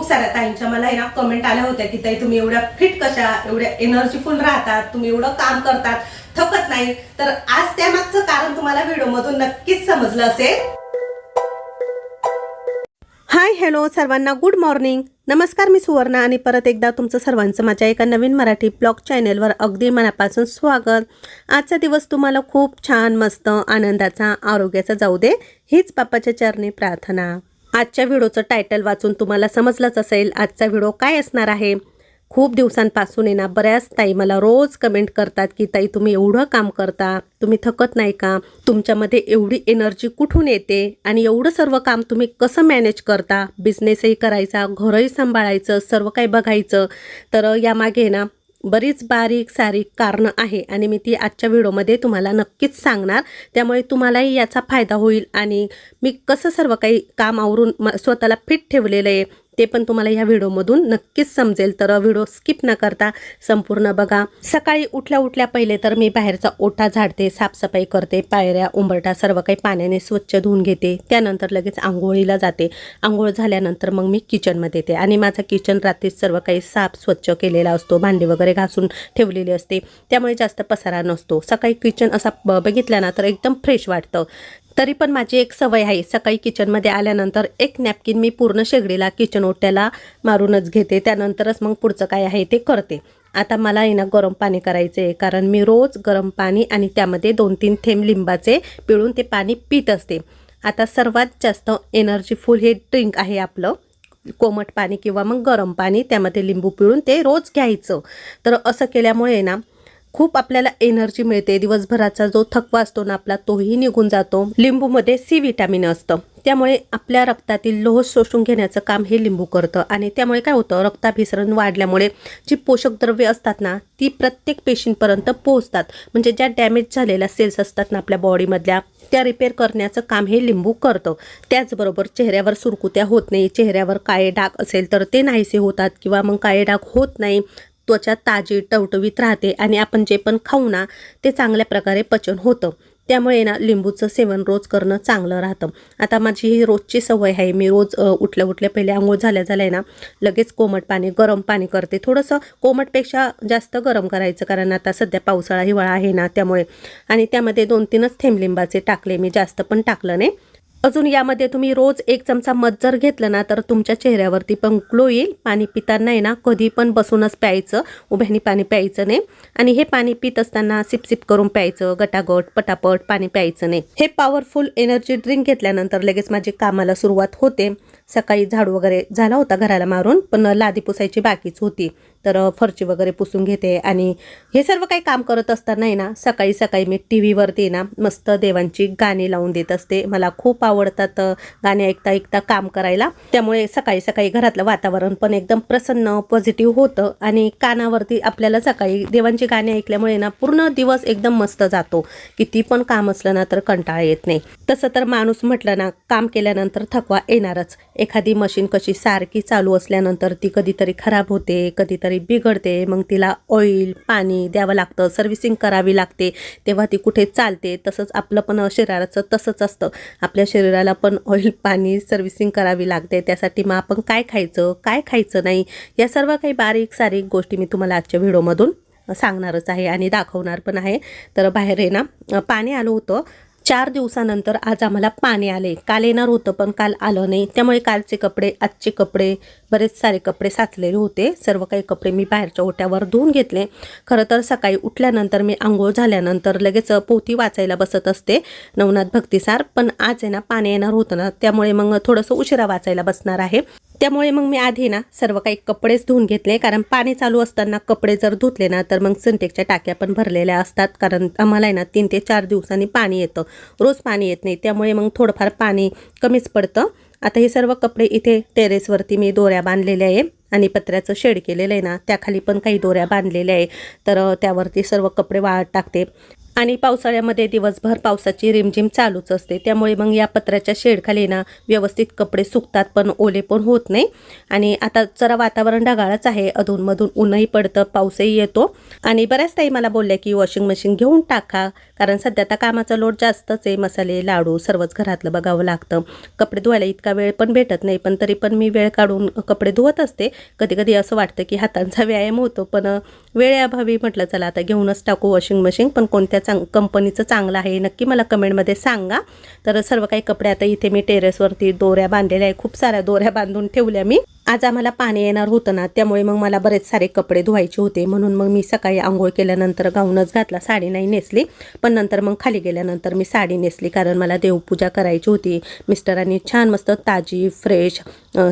खूप साऱ्या ताईंच्या मला ना कमेंट आल्या होत्या की ताई तुम्ही एवढ्या फिट कशा? एवढ्या एनर्जीफुल राहतात. तुम्ही एवढं काम करतात. थकत नाही. तर आज त्यामागचं कारण तुम्हाला व्हिडिओमधून नक्कीच समजलं असेल. हाय हॅलो सर्वांना गुड मॉर्निंग नमस्कार मी सुवर्णा आणि परत एकदा तुमचं सर्वांचं माझ्या एका नवीन मराठी ब्लॉग चॅनेलवर अगदी मनापासून स्वागत. आजचा दिवस तुम्हाला खूप छान मस्त आनंदाचा आरोग्याचा जाऊ दे. हीच बाप्पाच्या चरणी प्रार्थना. आजच्या व्हिडिओचं टायटल वाचून तुम्हाला समजलंच असेल आजचा व्हिडिओ काय असणार आहे? खूप दिवसांपासून आहे ना बऱ्याच ताई मला रोज कमेंट करतात की ताई तुम्ही एवढं काम करता तुम्ही थकत नाही का? तुमच्यामध्ये एवढी एनर्जी कुठून येते? आणि एवढं सर्व काम तुम्ही कसं मॅनेज करता? बिझनेसही करायचा घरही सांभाळायचं सर्व काही बघायचं. तर यामागे ना बरीच बारीक सारीक कारणं आहे आणि मी ती आजच्या व्हिडिओमध्ये तुम्हाला नक्कीच सांगणार. त्यामुळे तुम्हालाही याचा फायदा होईल आणि मी कसं सर्व काही काम आवरून म स्वतःला फिट ठेवलेलं आहे ते पण तुम्हाला ह्या व्हिडिओमधून नक्कीच समजेल. तर व्हिडिओ स्किप न करता संपूर्ण बघा. सकाळी उठल्या उठल्या पहिले तर मी बाहेरचा ओटा झाडते साफसफाई करते पायऱ्या उंबरटा सर्व काही पाण्याने स्वच्छ धुवून घेते. त्यानंतर लगेच आंघोळीला जाते. आंघोळ झाल्यानंतर मग मी किचनमध्ये येते. आणि माझा किचन रात्रीच सर्व काही साफ स्वच्छ केलेला असतो. भांडी वगैरे घासून ठेवलेली असते. त्यामुळे जास्त पसारा नसतो. सकाळी किचन असा ब- बघितला ना तर एकदम फ्रेश वाटतं. तरी पण माझी एक सवय आहे. सकाळी किचनमध्ये आल्यानंतर एक नॅपकिन मी पूर्ण शेगडीला किचन ओट्याला मारूनच घेते. त्यानंतरच मग पुढचं काय आहे ते करते. आता मला आहे ना गरम पाणी करायचं आहे कारण मी रोज गरम पाणी आणि त्यामध्ये दोन तीन थेंब लिंबाचे पिळून ते पाणी पित असते. आता सर्वात जास्त एनर्जीफुल हे ड्रिंक आहे आपलं. कोमट पाणी किंवा मग गरम पाणी त्यामध्ये लिंबू पिळून ते रोज घ्यायचं. तर असं केल्यामुळे ना खूप आपल्याला एनर्जी मिळते. दिवसभराचा जो थकवा असतो ना आपला तोही निघून जातो. लिंबूमध्ये सी विटॅमिन असतं. त्यामुळे आपल्या रक्तातील लोह शोषून घेण्याचं काम हे लिंबू करतं. आणि त्यामुळे काय होतं रक्ताभिसरण वाढल्यामुळे जी पोषक द्रव्ये असतात ना ती प्रत्येक पेशींपर्यंत पोहोचतात. म्हणजे ज्या डॅमेज झालेल्या सेल्स असतात ना आपल्या बॉडीमधल्या त्या रिपेअर करण्याचं काम हे लिंबू करतं. त्याचबरोबर चेहऱ्यावर सुरकुत्या होत नाही. चेहऱ्यावर काळे डाग असेल तर ते नाहीसे होतात किंवा मग काळे डाग होत नाही. त्वचा ताजी टवटवीत राहते आणि आपण जे पण खाऊ ना ते चांगल्या प्रकारे पचन होतं. त्यामुळे ना लिंबूचं सेवन रोज करणं चांगलं राहतं. आता माझी ही रोजची सवय आहे. मी रोज उठल्या उठल्या पहिले आंघोळ झाल्या झाल्या ना लगेच कोमट पाणी गरम पाणी करते. थोडंसं कोमटपेक्षा जास्त गरम करायचं कारण आता सध्या पावसाळा हिवाळा आहे ना त्यामुळे. आणि त्यामध्ये दोन तीनच थेंब लिंबाचे टाकले मी. जास्त पण टाकलं नाही. अजून यामध्ये तुम्ही रोज एक चमचा मध जर घेतलं ना तर तुमच्या चेहऱ्यावरती पण ग्लो येईल. पाणी पिताना आहे ना कधी पण बसूनच प्यायचं उभ्यानी पाणी प्यायचं नाही. आणि हे पाणी पित असताना सिपसिप करून प्यायचं गटागट पटापट पाणी प्यायचं नाही. हे पॉवरफुल एनर्जी ड्रिंक घेतल्यानंतर लगेच माझी कामाला सुरुवात होते. सकाळी झाडू वगैरे झाला होता घराला मारून पण लादी पुसायची बाकीच होती. तर फरची वगैरे पुसून घेते आणि हे सर्व काही काम करत असताना ना सकाळी सकाळी मी टी व्हीवरती ना मस्त देवांची गाणी लावून देत असते. मला खूप आवडतात गाणी ऐकता ऐकता काम करायला. त्यामुळे सकाळी सकाळी घरातलं वातावरण पण एकदम प्रसन्न पॉझिटिव्ह होतं आणि कानावरती आपल्याला सकाळी देवांची गाणी ऐकल्यामुळे ना पूर्ण दिवस एकदम मस्त जातो. किती पण काम असलं ना तर कंटाळा येत नाही. तसं तर माणूस म्हटलं ना काम केल्यानंतर थकवा येणारच. एखादी मशीन कशी सारखी चालू असल्यानंतर ती कधीतरी खराब होते कधीतरी बिघडते मग तिला ऑइल पाणी द्यावं लागतं सर्व्हिसिंग करावी लागते. तेव्हा ती कुठे चालते तसंच आपलं पण शरीराचं तसंच असतं. आपल्या शरीराला पण ऑइल पाणी सर्व्हिसिंग करावी लागते. त्यासाठी मग आपण काय खायचं काय खायचं नाही या सर्व काही बारीक सारीक गोष्टी मी तुम्हाला आजच्या व्हिडिओमधून सांगणारच आहे आणि दाखवणार पण आहे. तर बाहेर आहे ना पाणी आलं होतं. चार दिवसानंतर आज आम्हाला पाणी आले. काल येणार होतं पण काल आलं नाही. त्यामुळे कालचे कपडे आजचे कपडे बरेच सारे कपडे साचलेले होते. सर्व काही कपडे मी बाहेरच्या ओट्यावर धुवून घेतले. खरं तर सकाळी उठल्यानंतर मी आंघोळ झाल्यानंतर लगेच पोथी वाचायला बसत असते. नवनाथ भक्तिसार. पण आज आहे ना पाणी येणार होतं ना त्यामुळे मग थोडंसं उशिरा वाचायला बसणार आहे. त्यामुळे मग मी आधी ना सर्व काही कपडेच धुवून घेतले. कारण पाणी चालू असताना कपडे जर धुतले ना तर मग सिंटेकच्या टाक्या पण भरलेल्या असतात. कारण आम्हाला आहे ना तीन ते चार दिवसांनी पाणी येतं. रोज पाणी येत नाही. त्यामुळे मग थोडंफार पाणी कमीच पडतं. आता हे सर्व कपडे इथे टेरेसवरती मी दोऱ्या बांधलेल्या आहे आणि पत्र्याचं शेड केलेलं आहे ना त्याखाली पण काही दोऱ्या बांधलेल्या आहे. तर त्यावरती सर्व कपडे वाळत टाकते. आणि पावसाळ्यामध्ये दिवसभर पावसाची रिमझिम चालूच असते. त्यामुळे मग या पत्र्याच्या शेडखाली ना व्यवस्थित कपडे सुकतात पण ओले पण होत नाही. आणि आता जरा वातावरण ढगाळच आहे. अधूनमधून ऊनही पडतं पाऊसही येतो. आणि बऱ्याच ताई मला बोलल्या की वॉशिंग मशीन घेऊन टाका कारण सध्या आता कामाचा लोड जास्तच आहे. मसाले लाडू सर्वच घरातलं बघावं लागतं. कपडे धुवायला इतका वेळ पण भेटत नाही पण तरी पण मी वेळ काढून कपडे धुवत असते. कधी कधी असं वाटतं की हातांचा व्यायाम होतो पण वेळेअभावी म्हटलं चला आता घेऊनच टाकू वॉशिंग मशीन पण कोणत्या चांग कंपनीचं चांगलं आहे. नक्की मला कमेंटमध्ये सांगा. तर सर्व काही कपडे आता इथे मी टेरेसवरती दोऱ्या बांधलेल्या आहे खूप साऱ्या दोऱ्या बांधून ठेवल्या मी. आज आम्हाला पाणी येणार होतं ना त्यामुळे मग मला बरेच सारे कपडे धुवायचे होते. म्हणून मग मी सकाळी आंघोळ केल्यानंतर गाऊनच घातला साडी नाही नेसली. पण नंतर मग खाली गेल्यानंतर मी साडी नेसली कारण मला देवपूजा करायची होती. मिस्टरांनी छान मस्त ताजी फ्रेश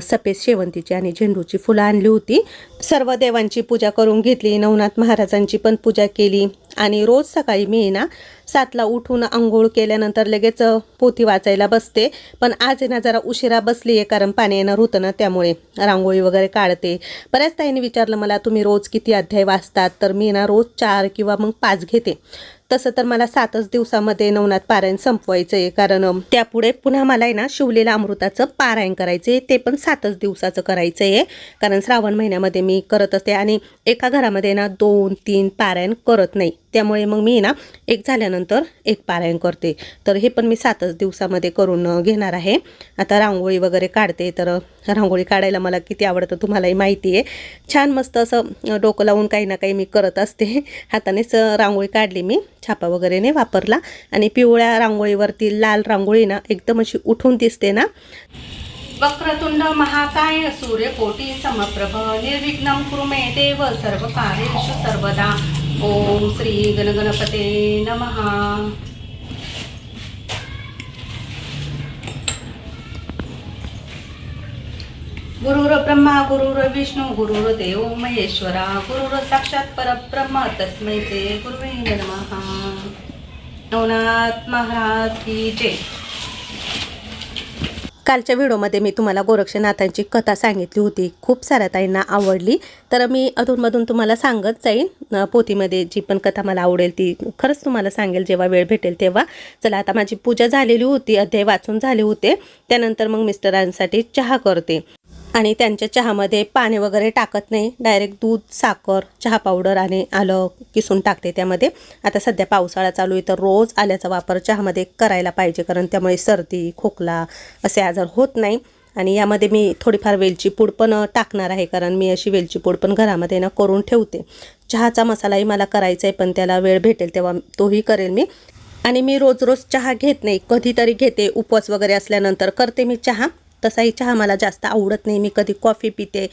सफेद शेवंतीची आणि झेंडूची फुलं आणली होती. सर्व देवांची पूजा करून घेतली नवनाथ महाराजांची पण पूजा केली. आणि रोज सकाळी मी ना सातला उठून आंघोळ केल्यानंतर लगेच पोथी वाचायला बसते. पण आज ना जरा उशिरा बसली आहे कारण पाणी येणार होतं ना त्यामुळे. रांगोळी वगैरे काढते. बऱ्याच ताईंनी विचारलं मला तुम्ही रोज किती अध्याय वाचतात? तर मी ना रोज चार किंवा मग पाच घेते. तसं तर मला सातच दिवसामध्ये नवनाथ पारायण संपवायचं आहे कारण त्यापुढे पुन्हा मला आहे ना शिवलेलं अमृताचं पारायण करायचं आहे ते पण सातच दिवसाचं करायचं आहे कारण श्रावण महिन्यामध्ये मी करत असते आणि एका घरामध्ये ना दोन तीन पारायण करत नाही. त्यामुळे मग मी ना एक झाल्यानंतर एक पारायण करते. तर हे पण मी सातच दिवसामध्ये करून घेणार आहे. आता रांगोळी वगैरे काढते. तर रांगोळी काढायला मला किती आवडतं तुम्हालाही माहिती आहे. छान मस्त असं डोकं लावून काही ना काही मी करत असते. हातानेच रांगोळी काढली मी. छापा वगैरे नाही वापरला. आणि पिवळ्या रांगोळीवरती लाल रांगोळी ना एकदम अशी उठून दिसते ना. वक्रतुंड महाकाय सूर्यकोटी समप्रभ निर्विघ्न कुरु देव सर्व कार्येषु सर्वदा. ओम श्री गणगणपते नमः. गुरुर ब्रह्मा गुरुर विष्णू गुरुर देव महेश्वरा गुरुर साक्षात परब्रह्मा तस्मै ते गुरुवे नमहा नवनाथ महाराज की जय. कालच्या व्हिडिओमध्ये मी तुम्हाला गोरक्षनाथांची कथा सांगितली होती. खूप साऱ्या ताईंना आवडली. तर मी अधूनमधून तुम्हाला सांगत जाईन पोथीमध्ये जी पण कथा मला आवडेल ती खरंच तुम्हाला सांगेल जेव्हा वेळ भेटेल तेव्हा. चला आता माझी पूजा झालेली होती अध्याय वाचून झाले होते. त्यानंतर मग मिस्टरांसाठी चहा करते. आणि त्यांच्या चहामध्ये पाणी वगैरे टाकत नाही. डायरेक्ट दूध साखर चहा पावडर आणि आलं किसून टाकते त्यामध्ये. आता सध्या पावसाळा चालू आहे तर रोज आल्याचा वापर चहामध्ये करायला पाहिजे कारण त्यामुळे सर्दी खोकला असे आजार होत नाही. आणि यामध्ये मी थोडीफार वेलची पूड पण टाकणार आहे कारण मी अशी वेलची पूड पण घरामध्ये ना करून ठेवते. चहाचा मसालाही मला करायचा आहे पण त्याला वेळ भेटेल तेव्हा तोही करेल मी. आणि मी रोज रोज चहा घेत नाही कधीतरी घेते. उपवास वगैरे असल्यानंतर करते मी चहा. तसाही चहा मला जास्त आवडत नाही. मी कधी कॉफी पिते.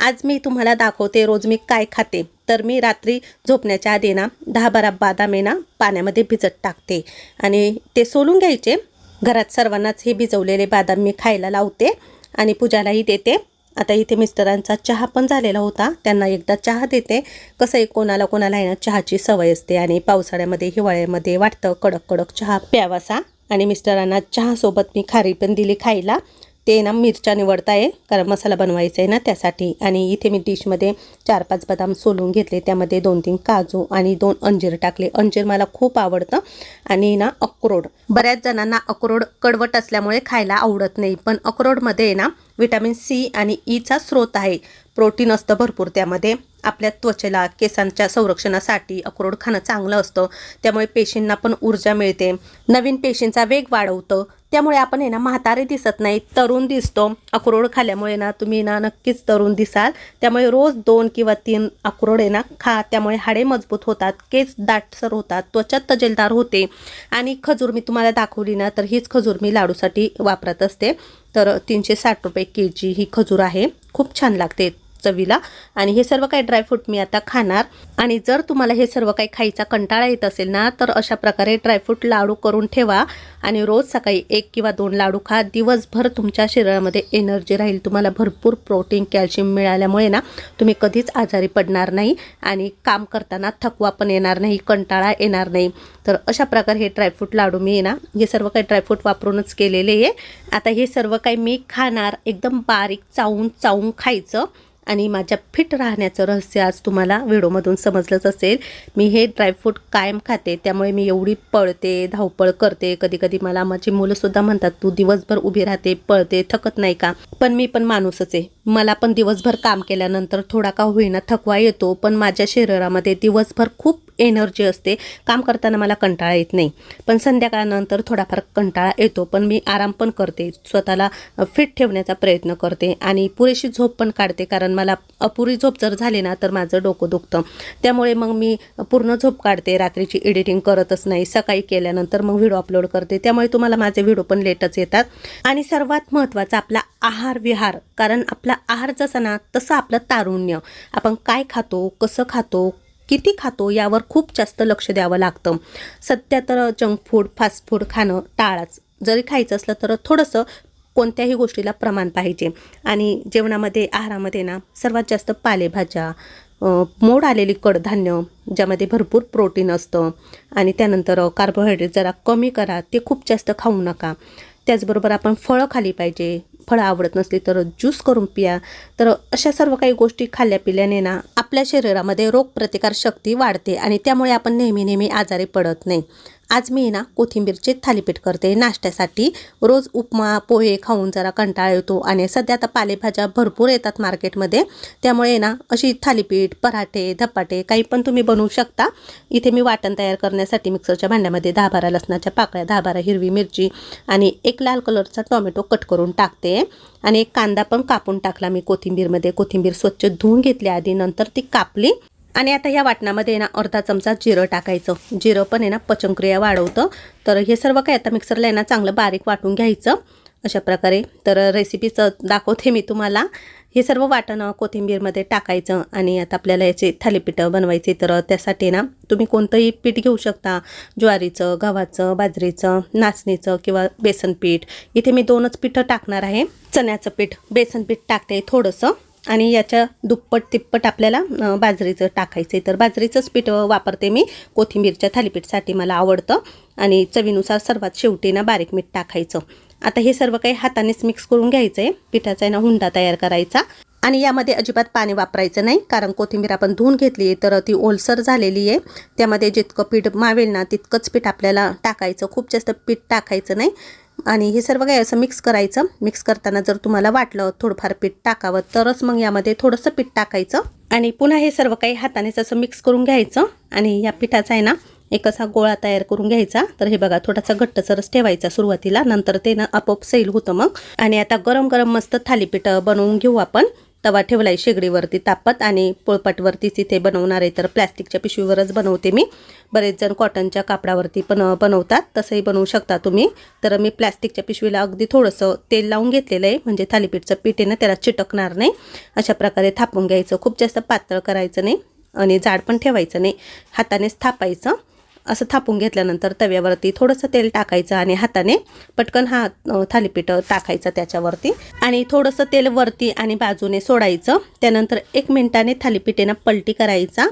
आज मी तुम्हाला दाखवते रोज मी काय खाते. तर मी रात्री झोपण्याच्या आधी ना दहा बारा बादामे ना पाण्यामध्ये भिजत टाकते. आणि ते सोलून घ्यायचे. घरात सर्वांनाच हे भिजवलेले बदाम मी खायला लावते आणि पूजालाही देते. आता इथे मिस्टरांचा चहा पण झालेला होता. त्यांना एकदा चहा देते. कसं आहे कोणाला कोणाला आहे ना चहाची सवय असते आणि पावसाळ्यामध्ये हिवाळ्यामध्ये वाटतं कडक कडक चहा प्यावासा. आणि मिस्टरांना चहासोबत मी खारी पण दिली खायला. ते ना मिरच्या निवडता आहे कारण मसाला बनवायचा आहे ना त्यासाठी. आणि इथे मी डिशमध्ये चार पाच बदाम सोलून घेतले. त्यामध्ये दोन तीन काजू आणि दोन अंजीर टाकले. अंजीर मला खूप आवडतं. आणि ना अक्रोड. बऱ्याच जणांना अक्रोड कडवट असल्यामुळे खायला आवडत नाही. पण अक्रोडमध्ये आहे ना विटॅमिन सी आणि ईचा स्रोत आहे. प्रोटीन असतं भरपूर त्यामध्ये. आपल्या त्वचेला केसांच्या संरक्षणासाठी अक्रोड खाणं चांगलं असतं. त्यामुळे पेशींना पण ऊर्जा मिळते. नवीन पेशींचा वेग वाढवतं. त्यामुळे आपण आहे ना म्हातारे दिसत नाही तरुण दिसतो. अक्रोड खाल्ल्यामुळे ना तुम्ही ना नक्कीच तरुण दिसाल. त्यामुळे रोज दोन किंवा तीन अक्रोड आहे ना खा. त्यामुळे हाडे मजबूत होतात केस दाटसर होतात त्वचा तजेलदार होते. आणि खजूर मी तुम्हाला दाखवली ना तर हीच खजूर मी लाडूसाठी वापरत असते. तर तीनशे साठ रुपये के जी ही खजूर आहे. खूप छान लागते. चवीला. आणि हे सर्व काही ड्रायफ्रूट मी आता खाणार. आणि जर तुम्हाला हे सर्व काही खायचा कंटाळा येत असेल ना तर अशा प्रकारे ड्रायफ्रूट लाडू करून ठेवा. आणि रोज सकाळी एक किंवा दोन लाडू खा. दिवसभर तुमच्या शरीरामध्ये एनर्जी राहील. तुम्हाला भरपूर प्रोटीन कॅल्शियम मिळाल्यामुळे ना तुम्ही कधीच आजारी पडणार नाही. आणि काम करताना थकवा पण येणार नाही कंटाळा येणार नाही. तर अशा प्रकारे हे ड्रायफ्रूट लाडू मी ना हे सर्व काही ड्रायफ्रूट वापरूनच केलेले आहे. आता हे सर्व काही मी खाणार. एकदम बारीक चावून चावून खायचं. आणि माझ्या फिट राहण्याचं रहस्य आज तुम्हाला व्हिडिओमधून समजलंच असेल. मी हे ड्रायफ्रूट कायम खाते त्यामुळे मी एवढी पळते धावपळ करते. कधी कधी मला माझी मुलंसुद्धा म्हणतात तू दिवसभर उभी राहते पळते थकत नाही का? पण मी पण माणूसच आहे. मला पण दिवसभर काम केल्यानंतर थोडा का होईना थकवा येतो पण माझ्या शरीरामध्ये दिवसभर खूप एनर्जी असते. काम करताना मला कंटाळा येत नाही. पण संध्याकाळनंतर थोडाफार कंटाळा येतो. पण मी आराम पण करते. स्वतःला फिट ठेवण्याचा प्रयत्न करते आणि पुरेशी झोप पण काढते. कारण मला अपुरी झोप जर झाली ना तर माझं डोकं दुखतं. त्यामुळे मग मी पूर्ण झोप काढते. रात्रीची एडिटिंग करतच नाही. सकाळी केल्यानंतर मग व्हिडिओ अपलोड करते. त्यामुळे तुम्हाला माझे व्हिडिओ पण लेटच येतात. आणि सर्वात महत्त्वाचा आपला आहार विहार. कारण आपला आहार जसा ना तसं आपलं तारुण्य. आपण काय खातो कसं खातो किती खातो यावर खूप जास्त लक्ष द्यावं लागतं. सध्या तर जंक फूड फास्ट फूड खाणं टाळाच. जरी खायचं असलं तर थोडंसं कोणत्याही गोष्टीला प्रमाण पाहिजे. आणि जेवणामध्ये आहारामध्ये ना सर्वात जास्त पालेभाज्या मोड आलेली कडधान्य ज्यामध्ये भरपूर प्रोटीन असतं. आणि त्यानंतर कार्बोहायड्रेट जरा कमी करा ते खूप जास्त खाऊ नका. त्याचबरोबर आपण फळं खाली पाहिजे. फळं आवडत नसली तर ज्यूस करून पिया. तर अशा सर्व काही गोष्टी खाल्ल्या पिल्याने ना आपल्या शरीरामध्ये रोगप्रतिकार शक्ती वाढते आणि त्यामुळे आपण नेहमी नेहमी आजारी पडत नाही. आज मी ना कोथिंबीरचे थालीपीठ करते. नाश्त्यासाठी रोज उपमा पोहे खाऊन जरा कंटाळा येतो आणि सध्या आता पालेभाज्या भरपूर येतात मार्केटमध्ये. त्यामुळे ना अशी थालीपीठ पराठे धपाटे काही पण तुम्ही बनवू शकता. इथे मी वाटण तयार करण्यासाठी मिक्सरच्या भांड्यामध्ये दहा बारा लसणाच्या पाकळ्या दहा बारा हिरवी मिरची आणि एक लाल कलरचा टोमॅटो कट करून टाकते. आणि एक कांदा पण कापून टाकला मी कोथिंबीरमध्ये. कोथिंबीर स्वच्छ धुवून घेतली आधी नंतर ती कापली. आणि आता या वाटणामध्ये ना अर्धा चमचा जिरं टाकायचं. जिरं पण आहे ना पचनक्रिया वाढवतं. तर हे सर्व काय आता मिक्सरला आहे ना चांगलं बारीक वाटून घ्यायचं. अशा प्रकारे. तर रेसिपीचं दाखवते मी तुम्हाला. हे सर्व वाटण कोथिंबीरमध्ये टाकायचं आणि आता आपल्याला याचे थालीपीठं बनवायचे. तर त्यासाठी ना तुम्ही कोणतंही पीठ घेऊ शकता. ज्वारीचं गव्हाचं बाजरीचं नाचणीचं किंवा बेसन पीठ इथे मी दोनच पिठं टाकणार आहे. चण्याचं पीठ बेसन पीठ टाकते थोडंसं. आणि याच्या दुप्पट तिप्पट आपल्याला बाजरीचं टाकायचं आहे तर बाजरीचंच पीठ वापरते मी. कोथिंबीरच्या थालीपीठसाठी मला आवडतं. आणि चवीनुसार सर्वात शेवटी ना बारीक मीठ टाकायचं. आता हे सर्व काही हातानेच मिक्स करून घ्यायचं आहे पिठाचा आहे ना हुंडा तयार करायचा. आणि यामध्ये अजिबात पाणी वापरायचं नाही कारण कोथिंबीर आपण धुवून घेतली आहे तर ती ओलसर झालेली आहे. त्यामध्ये जितकं पीठ मावेल ना तितकंच पीठ आपल्याला टाकायचं. खूप जास्त पीठ टाकायचं नाही. आणि हे सर्व काही असं मिक्स करायचं. मिक्स करताना जर तुम्हाला वाटलं थोडंफार पीठ टाकावं तरच मग यामध्ये थोडंसं पीठ टाकायचं. आणि पुन्हा हे सर्व काही हातानेच असं मिक्स करून घ्यायचं. आणि या पिठाचा आहे ना एक असा गोळा तयार करून घ्यायचा. तर हे बघा थोडासा घट्टसरच ठेवायचा सुरुवातीला. नंतर ते ना आपोआप सैल होतं मग. आणि आता गरम गरम मस्त थालीपीठ बनवून घेऊ आपण. तवा ठेवलाय शेगडीवरती तापत आणि पोळपाटवरतीच इथे बनवणार आहे तर प्लॅस्टिकच्या पिशवीवरच बनवते मी. बरेच जण कॉटनच्या कापडावरती पण बनवतात. तसंही बनवू शकता तुम्ही. तर मी प्लॅस्टिकच्या पिशवीला अगदी थोडंसं तेल लावून घेतलेलं आहे. म्हणजे थालीपीठचं पीठ आहे ना त्याला चिटकणार नाही. अशा प्रकारे थापून घ्यायचं. खूप जास्त पातळ करायचं नाही आणि जाड पण ठेवायचं नाही. हातानेच थापायचं. असं थापून घेतल्यानंतर तव्यावरती थोडंसं तेल टाकायचं आणि हाताने पटकन हा थालीपीठ टाकायचं त्याच्यावरती. आणि थोडंसं तेल वरती आणि बाजूने सोडायचं. त्यानंतर एक मिनिटाने थालीपीठेनं पलटी करायचा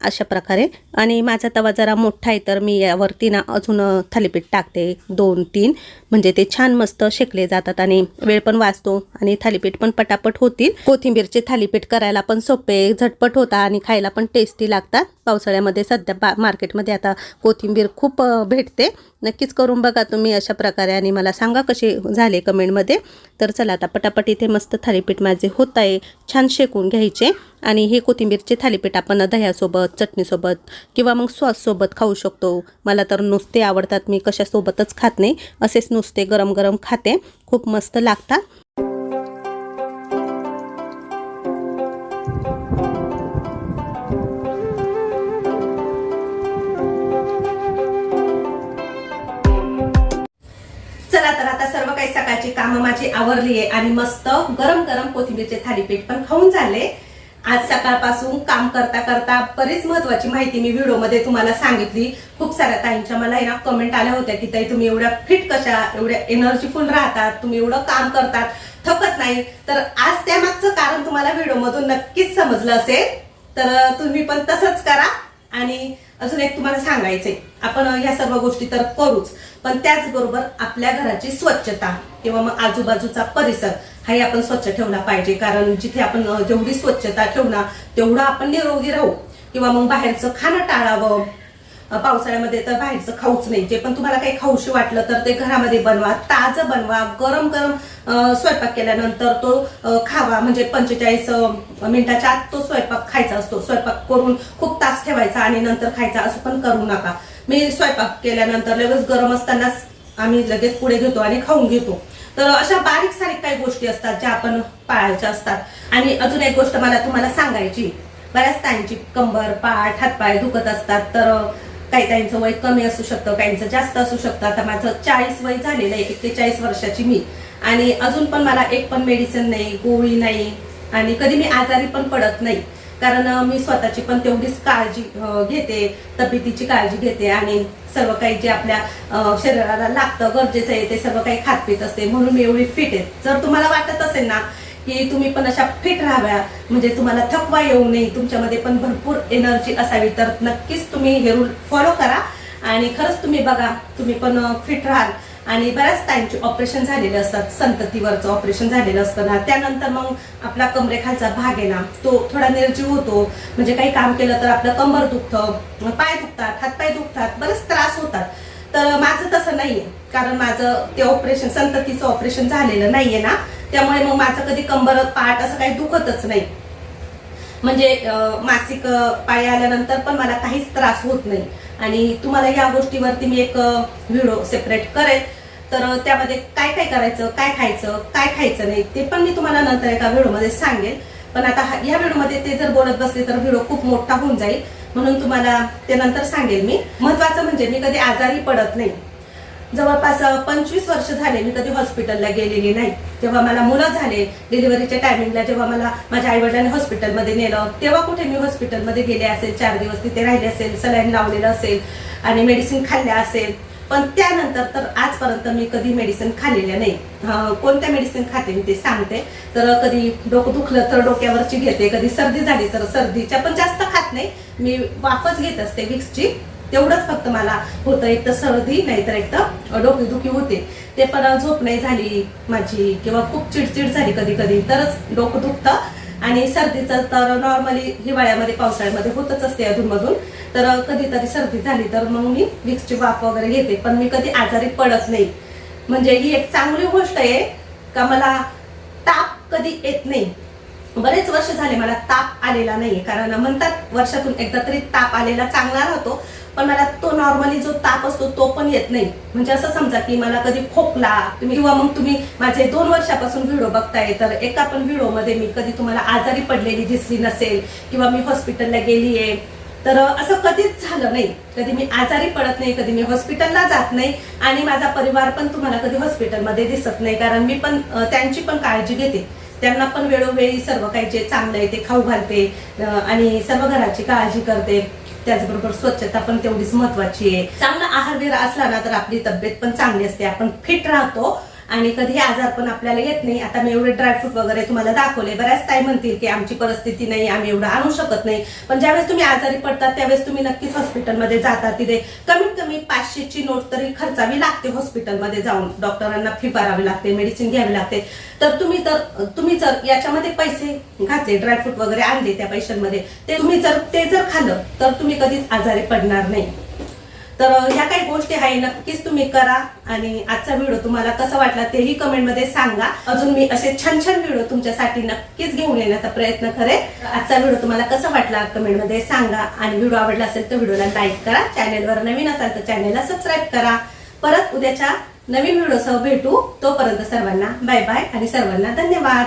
अशा प्रकारे. आणि माझा तवा जरा मोठा आहे तर मी यावरती ना अजून थालीपीठ टाकते. दोन तीन. म्हणजे ते छान मस्त शेकले जातात आणि वेळ पण वाचतो आणि थालीपीठ पण पटापट होतील. कोथिंबीरचे थालीपीठ करायला पण सोपे झटपट होता आणि खायला पण टेस्टी लागतात. पावसाळ्यामध्ये सध्या बा मार्केटमध्ये आता कोथिंबीर खूप भेटते. नक्कीच करून बघा तुम्ही अशा प्रकारे आणि मला सांगा कसे झाले कमेंटमध्ये. तर चला आता पटापट इथे मस्त थालीपीठ माझे होत आहे. छान शेकून घ्यायचे आणि हे कोथिंबीरचे थालीपीठ आपण दह्यासोबत चटणीसोबत किंवा मग सॉससोबत खाऊ शकतो. मला तर नुसते आवडतात. मी कशासोबतच खात नाही. असेच नुसते गरम गरम खाते. खूप मस्त लागतात. चला तर आता सर्व काही सकाळची कामं माझी आवरली आहे आणि मस्त गरम गरम कोथिंबीरचे थालीपीठ पण खाऊन झाले. आज सकाळपासून काम करता करता बरीच महत्वाची माहिती मी व्हिडिओमध्ये तुम्हाला सांगितली. खूप साऱ्या ताईंच्या मला ना कमेंट आल्या होत्या की ताई तुम्ही एवढ्या फिट कशा एवढ्या एनर्जीफुल राहतात तुम्ही एवढं काम करतात. थकत नाही. तर आज त्यामागचं कारण तुम्हाला व्हिडिओमधून नक्कीच समजलं असेल. तर तुम्ही पण तसंच करा. आणि अजून एक तुम्हाला सांगायचंय. आपण ह्या सर्व गोष्टी तर करूच. पण त्याचबरोबर आपल्या घराची स्वच्छता किंवा मग आजूबाजूचा परिसर हाही आपण स्वच्छ ठेवला पाहिजे. कारण जिथे आपण जेवढी स्वच्छता ठेवणार तेवढं आपण निरोगी राहू. किंवा मग बाहेरचं खाणं टाळावं. पावसाळ्यामध्ये तर बाहेरचं खाऊच नाही. जे पण तुम्हाला काही खाऊशी वाटलं तर ते घरामध्ये बनवा ताजं बनवा. गरम गरम स्वयंपाक केल्यानंतर तो खावा. म्हणजे पंचेचाळीस मिनिटाच्या आत तो स्वयंपाक खायचा असतो. स्वयंपाक करून खूप तास ठेवायचा आणि नंतर खायचा असं पण करू नका. मी स्वयंपाक केल्यानंतर लगेच गरम असतानाच आम्ही लगेच पुढे घेतो आणि खाऊन घेतो. तर अशा बारीक सारीक काही गोष्टी असतात ज्या आपण पाळायच्या असतात. आणि अजून एक गोष्ट मला तुम्हाला सांगायची बऱ्याच ताईंची कंबर पाठ हातपाय दुखत असतात. तर काही ताईंचं वय कमी असू शकतं काहींचं जास्त असू शकतं. आता माझं चाळीस वय झालेलं आहे एक्केचाळीस वर्षाची मी. आणि अजून पण मला एक पण मेडिसिन नाही गोळी नाही. आणि कधी मी आजारी पण पडत नाही. कारण मी स्वतःची पण तेवढीच काळजी घेते तब्येतीची काळजी घेते आणि सर्व काही जे आपल्या शरीराला लागतं गरजेचं आहे ते सर्व काही खात पित असते. म्हणून मी एवढी फिट आहे. जर तुम्हाला वाटत असेल ना की तुम्ही पण अशा फिट राहाव्या म्हणजे तुम्हाला थकवा येऊ नये तुमच्यामध्ये पण भरपूर एनर्जी असावी तर नक्कीच तुम्ही हे रूल फॉलो करा. आणि खरंच तुम्ही बघा तुम्ही पण फिट राहाल. आणि बऱ्याच त्यांचे ऑपरेशन झालेले असतात. संततीवरचं ऑपरेशन झालेलं असतं ना. त्यानंतर मग आपला कमरेखालचा भाग आहे ना तो थोडा निर्जीव होतो. म्हणजे काही काम केलं तर आपलं कंबर दुखतं पाय दुखतात हातपाय दुखतात बरेच त्रास होतात. तर माझं तसं नाहीये. कारण माझं ते ऑपरेशन संततीचं ऑपरेशन झालेलं नाहीये ना. त्यामुळे मग माझं कधी कंबर पाठ असं काही दुखतच नाही. म्हणजे मासिक पाय पाळी आल्यानंतर पण मला काहीच त्रास होत नाही. आणि तुम्हाला या गोष्टीवरती मी एक व्हिडिओ सेपरेट करेल. तर त्यामध्ये काय काय करायचं काय खायचं काय खायचं नाही ते पण मी तुम्हाला नंतर एका व्हिडिओमध्ये सांगेल. पण आता या व्हिडिओमध्ये ते जर बोलत बसले तर व्हिडिओ खूप मोठा होऊन जाईल. म्हणून तुम्हाला ते नंतर सांगेल मी. महत्वाचं म्हणजे मी कधी आजारी पडत नाही. जवळपास पंचवीस वर्ष झाले मी कधी हॉस्पिटलला गेलेली नाही. जेव्हा मला मुलं झाले डिलिव्हरीच्या टायमिंगला जेव्हा मला माझ्या आई वडिलांनी हॉस्पिटलमध्ये नेलं तेव्हा कुठे मी हॉस्पिटलमध्ये गेले असेल चार दिवस तिथे राहिले असेल सलाईन लावलेलं असेल आणि मेडिसिन खाल्ल्या असेल. पण त्यानंतर तर आजपर्यंत मी कधी मेडिसिन खाल्लेल्या नाही. कोणत्या मेडिसिन खाते मी ते सांगते. तर कधी डोकं दुखलं तर डोक्यावरची घेते कधी सर्दी झाली तर सर्दीच्या पण जास्त खात नाही. मी वाफच घेत असते विक्सची तेवढंच फक्त मला होतं एक तर सर्दी नाहीतर एक तर डोकेदुखी होते. ते पण झोप नाही झाली माझी किंवा खूप चिडचिड झाली कधी कधी. तरच डोकं दुखतं. आणि सर्दीचं तर नॉर्मली हिवाळ्यामध्ये पावसाळ्यामध्ये होतच असते अधूनमधून. तर कधीतरी सर्दी झाली तर मग मी विक्सची वाफ वगैरे घेते. पण मी कधी आजारी पडत नाही. म्हणजे ही एक चांगली गोष्ट आहे का मला ताप कधी येत नाही. बरेच वर्ष झाले मला ताप आलेला नाहीये. कारण म्हणतात वर्षातून एकदा तरी ताप आलेला चांगला राहतो. पण मला तो नॉर्मली जो ताप असतो तो पण येत नाही. म्हणजे असं समजा की मला कधी खोकला तुम्ही किंवा मग तुम्ही माझे दोन वर्षापासून व्हिडिओ बघताय तर एका पण व्हिडिओमध्ये मी कधी तुम्हाला आजारी पडलेली दिसली नसेल किंवा मी हॉस्पिटलला गेली आहे तर असं कधीच झालं नाही. कधी मी आजारी पडत नाही कधी मी हॉस्पिटलला जात नाही आणि माझा परिवार पण तुम्हाला कधी हॉस्पिटलमध्ये दिसत नाही कारण मी पण त्यांची पण काळजी घेते. त्यांना पण वेळोवेळी सर्व काही जे चांगलं आहे ते खाऊ घालते आणि सर्व घराची काळजी करते. त्याचबरोबर स्वच्छता पण तेवढीच महत्वाची आहे. चांगला आहार वेळ असला ना तर आपली तब्येत पण चांगली असते. आपण फिट राहतो. आणि कधी आजार पण आपल्याला येत नाही. आता मी एवढे ड्रायफ्रूट वगैरे तुम्हाला दाखवले बऱ्याच ताई म्हणतील की आमची परिस्थिती नाही आम्ही एवढं आणू शकत नाही. पण ज्यावेळेस तुम्ही आजारी पडतात त्यावेळेस तुम्ही नक्कीच हॉस्पिटलमध्ये जाता. तिथे कमीत कमी पाचशेची नोट तरी खर्चावी लागते हॉस्पिटलमध्ये जाऊन. डॉक्टरांना फी भरावी लागते मेडिसिन घ्यावी लागते. तर तुम्ही तर तुम्ही जर याच्यामध्ये पैसे घातले ड्रायफ्रूट वगैरे आणले त्या पैशांमध्ये ते तुम्ही जर ते जर खाल्लं तर तुम्ही कधीच आजारी पडणार नाही. तर ह्या काही गोष्टी आहे नक्कीच तुम्ही करा. आणि आजचा व्हिडिओ तुम्हाला कसा वाटला तेही कमेंटमध्ये सांगा. अजून मी असे छान छान व्हिडिओ तुमच्यासाठी नक्कीच घेऊन येण्याचा प्रयत्न करेन. आजचा व्हिडिओ तुम्हाला कसा वाटला कमेंटमध्ये सांगा. आणि व्हिडिओ आवडला असेल तर व्हिडिओला लाईक करा. चॅनेलवर नवीन असाल तर चॅनेलला सबस्क्राईब करा. परत उद्याच्या नवीन व्हिडिओसह भेटू. तोपर्यंत सर्वांना बाय बाय आणि सर्वांना धन्यवाद.